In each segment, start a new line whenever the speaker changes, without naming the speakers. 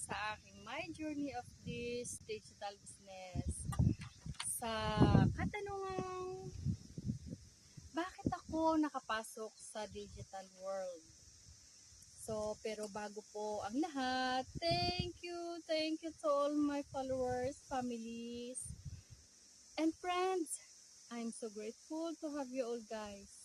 sa aking my journey of this digital business. Sa katanungang bakit ako nakapasok sa digital world? So, pero bago po ang lahat, thank you, thank you to all my followers, families, and friends. I'm so grateful to have you all guys.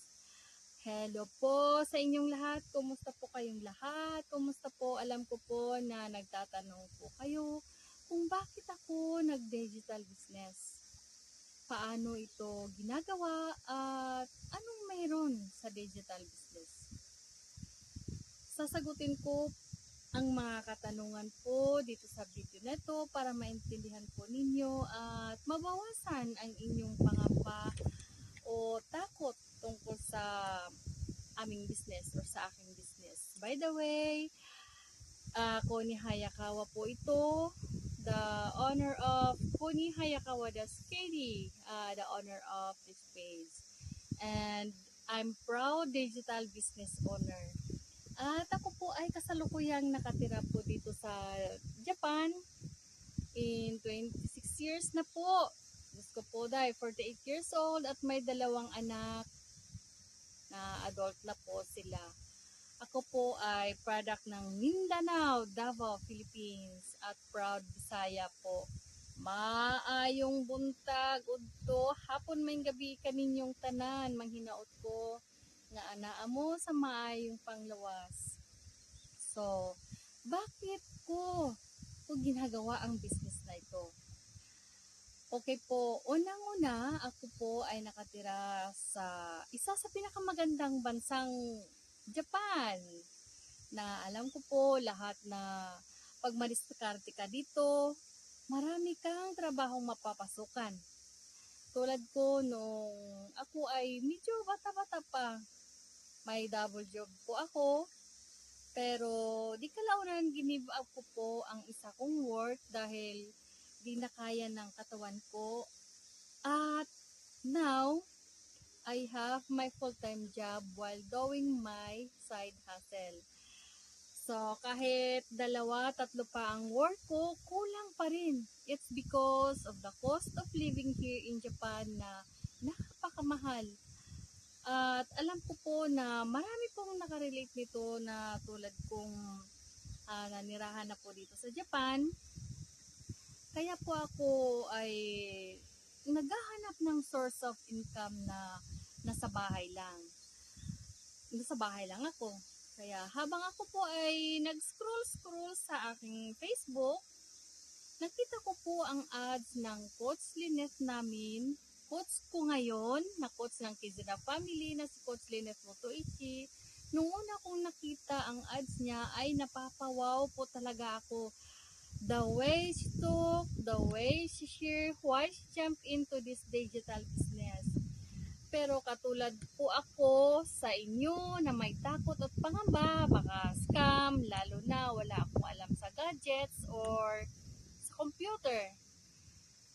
Hello po sa inyong lahat. Kumusta po kayong lahat? Kumusta po? Alam ko po na nagtatanong po kayo kung bakit ako nag-digital business. Paano ito ginagawa at anong mayroon sa digital business? Sasagutin ko ang mga katanungan po dito sa video na to para maintindihan po ninyo at mabawasan ang inyong pangamba o takot tungkol sa aming business or sa aking business. By the way, ako ni Hayakawa po ito, the owner of Kuni Hayakawa Das Katie, uh, the owner of this page. And I'm proud digital business owner. At ako po ay kasalukuyang nakatira po dito sa Japan in 26 years na po. Diyos ko po dahil 48 years old at may dalawang anak na adult na po sila. Ako po ay product ng Mindanao, Davao, Philippines at proud Bisaya po. Maayong buntag, udto, hapon may gabi kaninyong tanan, manghinaot ko nga anaa mo sa maayong panglawas. So, bakit ko ko ginagawa ang business? Okay po, unang-una, ako po ay nakatira sa isa sa pinakamagandang bansang Japan. Na alam ko po lahat na pag mariskarte ka dito, marami kang trabahong mapapasukan. Tulad ko nung ako ay medyo bata-bata pa, may double job po ako. Pero di kalaunan ginive up ko po ang isa kong work dahil di na kaya ng katawan ko. At now, I have my full-time job while doing my side hustle. So, kahit dalawa, tatlo pa ang work ko, kulang pa rin. It's because of the cost of living here in Japan na napakamahal. At alam ko po na marami pong nakarelate nito na tulad kong ah, nanirahan na po dito sa Japan. Kaya po ako ay naghahanap ng source of income na nasa bahay lang. Nasa bahay lang ako. Kaya habang ako po ay nag-scroll-scroll sa aking Facebook, nakita ko po ang ads ng Coach Lynette namin coach ko ngayon, na coach ng Kizuna family na si Coach Lynette Motoichi. Nung una kong nakita ang ads niya ay napapawaw po talaga ako. The way she talk, the way she share, why jump into this digital business. Pero katulad po ako sa inyo na may takot at pangamba, baka scam, lalo na wala akong alam sa gadgets or sa computer.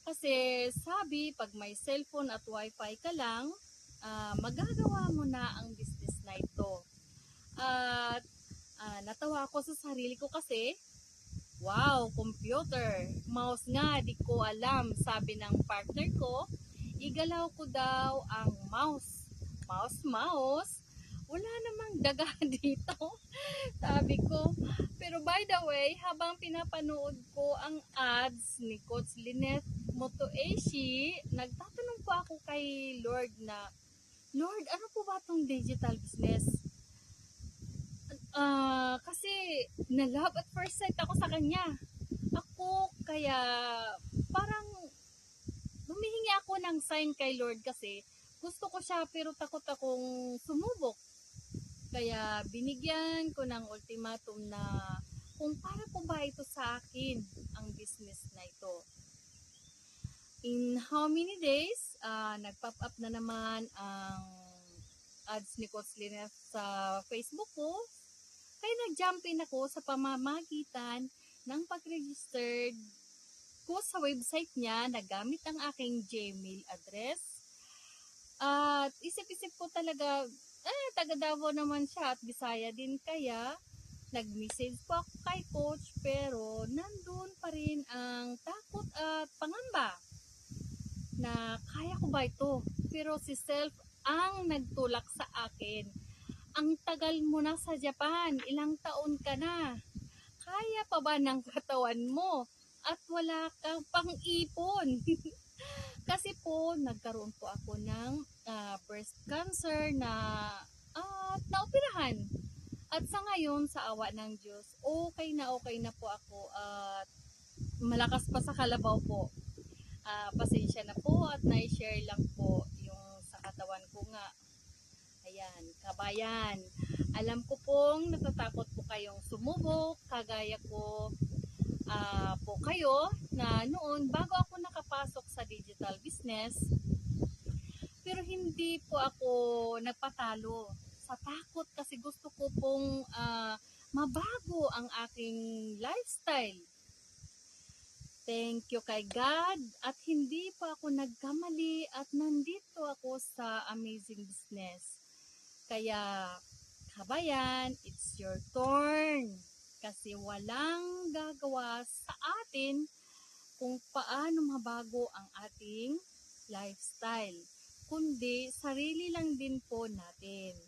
Kasi sabi, pag may cellphone at wifi ka lang, ah, magagawa mo na ang business na ito. At ah, natawa ako sa sarili ko kasi, wow, computer, mouse nga, di ko alam, sabi ng partner ko, igalaw ko daw ang mouse. Mouse, mouse, wala namang daga dito. Sabi ko, pero by the way, habang pinapanood ko ang ads ni Coach Lynette Motoeshi, nagtatanong po ako kay Lord na, Lord, ano po ba itong digital business? Ah, kasi na love at first sight ako sa kanya. Ako kaya parang humihingi ako ng sign kay Lord kasi gusto ko siya pero takot akong sumubok. Kaya binigyan ko ng ultimatum na kung para po ba ito sa akin ang business na ito. In how many days, ah, nag-pop up na naman ang ads ni Coach Lynette sa Facebook ko. Kaya nag-jump in ako sa pamamagitan ng pag-registered ko sa website niya na gamit ang aking Gmail address. At isip-isip ko talaga, eh, taga Davao naman siya at Bisaya din kaya nag-message po ako kay coach pero nandun pa rin ang takot at pangamba na kaya ko ba ito? Pero si self ang nagtulak sa akin. Ang tagal mo na sa Japan, ilang taon ka na. Kaya pa ba ng katawan mo? At wala kang pang-ipon. Kasi po, nagkaroon po ako ng ah, breast cancer na at naoperahan. At sa ngayon, sa awa ng Diyos, okay na okay na po ako at malakas pa sa kalabaw po. Ah, pasensya na po at na-share lang po yung sa katawan ko nga. Ayan, kabayan. Alam ko pong natatakot po kayong sumubok, kagaya ko ah, po kayo na noon bago ako nakapasok sa digital business, pero hindi po ako nagpatalo sa takot kasi gusto ko pong ah, mabago ang aking lifestyle. Thank you kay God at hindi pa ako nagkamali at nandito ako sa amazing business. Kaya, kabayan, it's your turn. Kasi walang gagawa sa atin kung paano mabago ang ating lifestyle. Kundi, sarili lang din po natin.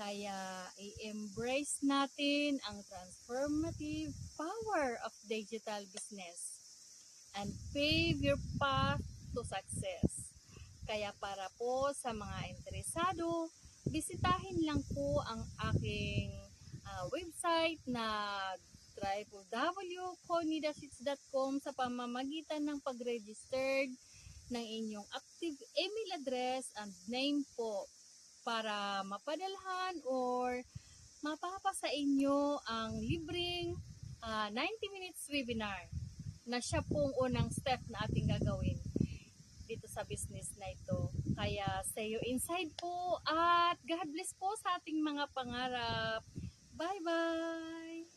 Kaya, i-embrace natin ang transformative power of digital business and pave your path to success. Kaya para po sa mga interesado, bisitahin lang po ang aking ah, website na www.conidasits.com sa pamamagitan ng pag-registered ng inyong active email address and name po para mapadalhan or mapapa sa inyo ang libreng ah, 90 minutes webinar na siya pong unang step na ating gagawin dito sa business na ito. Kaya stay inside po at God bless po sa ating mga pangarap. Bye-bye!